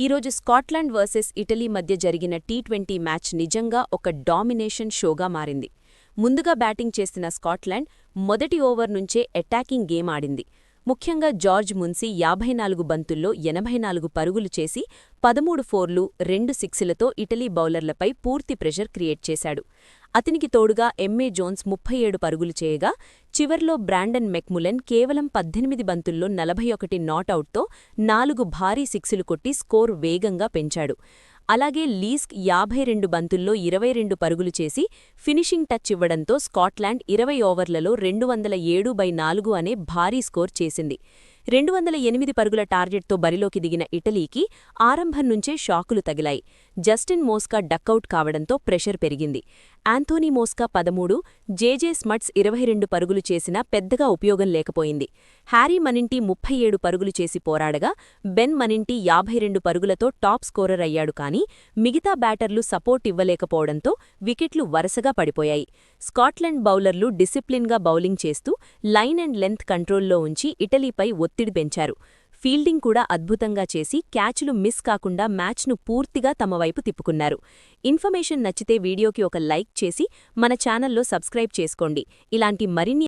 ఈరోజు Scotland versus Italy మధ్య జరిగిన టీ ట్వంటీ మ్యాచ్ నిజంగా ఒక డామినేషన్ షోగా మారింది. ముందుగా బ్యాటింగ్ చేసిన స్కాట్లాండ్ మొదటి ఓవర్ నుంచే అటాకింగ్ గేమ్ ఆడింది. ముఖ్యంగా జార్జ్ మున్సీ యాభై నాలుగు బంతుల్లో ఎనభై నాలుగు పరుగులు చేసి పదమూడు ఫోర్లు రెండు సిక్సులతో ఇటలీ బౌలర్లపై పూర్తి ప్రెషర్ క్రియేట్ చేశాడు. అతనికి తోడుగా ఎంఏ జోన్స్ ముప్పై ఏడు పరుగులు చేయగా చివర్లో బ్రాండన్ మెక్ములెన్ కేవలం పద్దెనిమిది బంతుల్లో నలభై ఒకటి నాటౌట్తో నాలుగు భారీ సిక్సులు కొట్టి స్కోర్ వేగంగా పెంచాడు. అలాగే లీస్క్ యాభై రెండు బంతుల్లో ఇరవై రెండు పరుగులు చేసి ఫినిషింగ్ టచ్ ఇవ్వడంతో స్కాట్లాండ్ ఇరవై ఓవర్లలో రెండు వందల ఏడు బై నాలుగు అనే భారీ స్కోర్ చేసింది. రెండు వందల ఎనిమిది పరుగుల టార్గెట్తో బరిలోకి దిగిన ఇటలీకి ఆరంభం నుంచే షాకులు తగిలాయి. జస్టిన్ మోస్కా డక్కౌట్ కావడంతో ప్రెషర్ పెరిగింది. ఆంథోనీ మోస్కా పదమూడు జేజే స్మట్స్ ఇరవై రెండు పరుగులు చేసినా పెద్దగా ఉపయోగం లేకపోయింది. హ్యారీ మనింటి ముప్పై ఏడు పరుగులు చేసి పోరాడగా బెన్ మనింటి యాభై రెండు పరుగులతో టాప్ స్కోరర్ అయ్యాడు కానీ మిగతా బ్యాటర్లు సపోర్ట్ ఇవ్వలేకపోవడంతో వికెట్లు వరుసగా పడిపోయాయి. స్కాట్లాండ్ బౌలర్లు డిసిప్లిన్గా బౌలింగ్ చేస్తూ లైన్ అండ్ లెంత్ కంట్రోల్లో ఉంచి ఇటలీపై ఒత్తిడి పెంచారు. ఫీల్డింగ్ కూడా అద్భుతంగా చేసి క్యాచ్లు మిస్ కాకుండా మ్యాచ్ను పూర్తిగా తమ వైపు తిప్పుకున్నారు. ఇన్ఫర్మేషన్ నచ్చితే వీడియోకి ఒక లైక్ చేసి మన ఛానల్లో సబ్స్క్రైబ్ చేసుకోండి. ఇలాంటి మరిన్ని